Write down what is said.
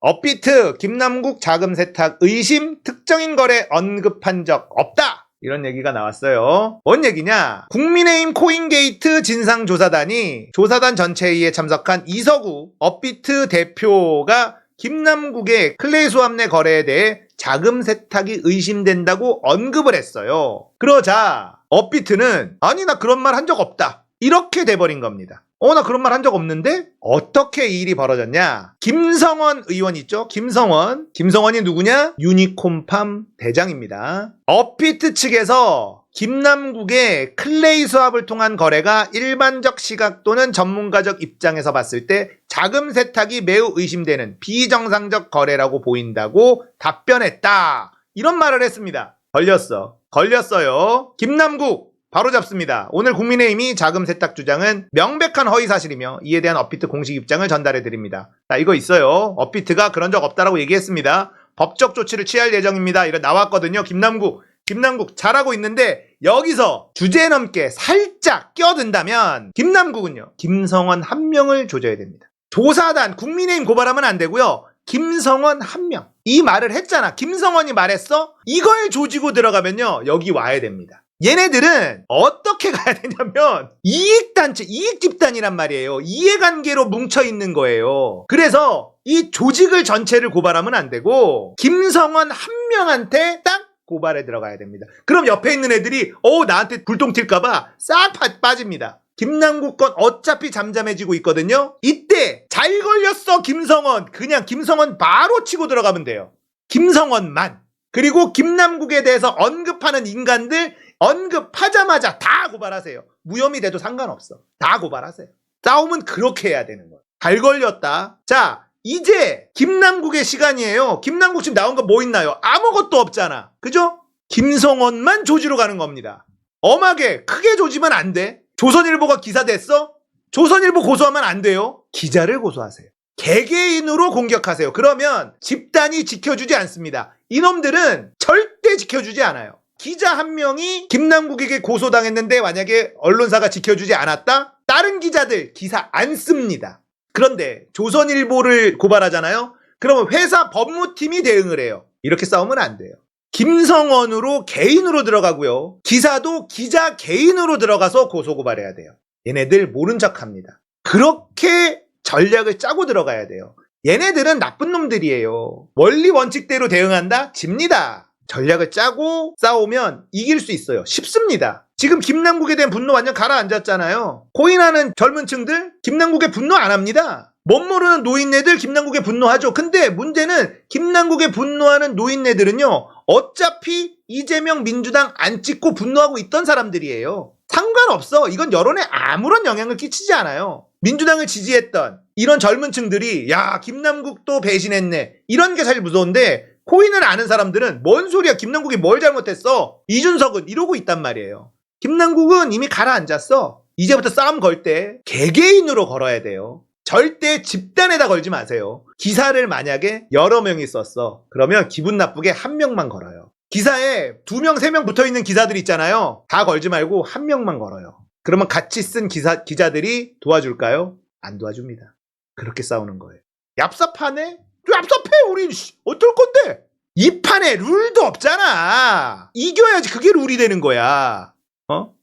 업비트 김남국 자금 세탁 의심 특정인 거래 언급한 적 없다. 이런 얘기가 나왔어요. 뭔 얘기냐? 국민의힘 코인게이트 진상조사단이 조사단 전체회의에 참석한 이서구 업비트 대표가 김남국의 클레이 수합내 거래에 대해 자금 세탁이 의심된다고 언급을 했어요. 그러자 업비트는 아니 나 그런 말 한 적 없다. 이렇게 돼버린 겁니다. 어, 나 그런 말 한 적 없는데? 어떻게 이 일이 벌어졌냐? 김성원 의원 있죠? 김성원. 김성원이 누구냐? 유니콘팜 대장입니다. 업비트 측에서 김남국의 클레이 수합을 통한 거래가 일반적 시각 또는 전문가적 입장에서 봤을 때 자금 세탁이 매우 의심되는 비정상적 거래라고 보인다고 답변했다. 이런 말을 했습니다. 걸렸어. 걸렸어요. 김남국 바로 잡습니다. 오늘 국민의힘이 자금 세탁 주장은 명백한 허위 사실이며 이에 대한 업비트 공식 입장을 전달해 드립니다. 자, 이거 있어요. 업비트가 그런 적 없다라고 얘기했습니다. 법적 조치를 취할 예정입니다. 이런 나왔거든요. 김남국. 김남국 잘하고 있는데 여기서 주제 넘게 살짝 껴든다면 김남국은요. 김성원 한 명을 조져야 됩니다. 조사단 국민의힘 고발하면 안 되고요. 김성원 한 명. 이 말을 했잖아. 김성원이 말했어? 이걸 조지고 들어가면요. 여기 와야 됩니다. 얘네들은 어떻게 가야 되냐면 이익단체, 이익집단이란 말이에요. 이해관계로 뭉쳐있는 거예요. 그래서 이 조직을 전체를 고발하면 안 되고 김성원 한 명한테 딱 고발에 들어가야 됩니다. 그럼 옆에 있는 애들이 어 나한테 불똥 튈까봐 싹 빠- 빠집니다. 김남국 건 어차피 잠잠해지고 있거든요. 이때 잘 걸렸어 김성원. 그냥 김성원 바로 치고 들어가면 돼요. 김성원만. 그리고 김남국에 대해서 언급하는 인간들 언급하자마자 다 고발하세요. 무혐의 돼도 상관없어. 다 고발하세요. 싸움은 그렇게 해야 되는 거예요. 잘 걸렸다. 자, 이제 김남국의 시간이에요. 김남국 지금 나온 거 뭐 있나요? 아무것도 없잖아. 그죠? 김성원만 조지로 가는 겁니다. 엄하게 크게 조지면 안 돼. 조선일보가 기사 냈어? 조선일보 고소하면 안 돼요. 기자를 고소하세요. 개개인으로 공격하세요. 그러면 집단이 지켜주지 않습니다. 이놈들은 절대 지켜주지 않아요. 기자 한 명이 김남국에게 고소당했는데 만약에 언론사가 지켜주지 않았다? 다른 기자들 기사 안 씁니다. 그런데 조선일보를 고발하잖아요? 그러면 회사 법무팀이 대응을 해요. 이렇게 싸우면 안 돼요. 김성원으로 개인으로 들어가고요. 기사도 기자 개인으로 들어가서 고소고발해야 돼요. 얘네들 모른 척 합니다. 그렇게 전략을 짜고 들어가야 돼요. 얘네들은 나쁜 놈들이에요. 원리 원칙대로 대응한다? 집니다. 전략을 짜고 싸우면 이길 수 있어요. 쉽습니다. 지금 김남국에 대한 분노 완전 가라앉았잖아요. 코인하는 젊은 층들 김남국에 분노 안 합니다. 못 모르는 노인네들 김남국에 분노하죠. 근데 문제는 김남국에 분노하는 노인네들은요. 어차피 이재명 민주당 안 찍고 분노하고 있던 사람들이에요. 상관없어. 이건 여론에 아무런 영향을 끼치지 않아요. 민주당을 지지했던 이런 젊은 층들이 야 김남국도 배신했네. 이런 게 사실 무서운데 코인을 아는 사람들은 뭔 소리야 김남국이 뭘 잘못했어. 이준석은 이러고 있단 말이에요. 김남국은 이미 가라앉았어. 이제부터 싸움 걸 때 개개인으로 걸어야 돼요. 절대 집단에다 걸지 마세요. 기사를 만약에 여러 명이 썼어. 그러면 기분 나쁘게 한 명만 걸어요. 기사에 두 명, 세 명 붙어 있는 기사들 있잖아요. 다 걸지 말고 한 명만 걸어요. 그러면 같이 쓴 기사, 기자들이 도와줄까요? 안 도와줍니다. 그렇게 싸우는 거예요. 얍삽하네? 얍삽해, 우리. 씨, 어떨 건데? 이 판에 룰도 없잖아. 이겨야지 그게 룰이 되는 거야. 어?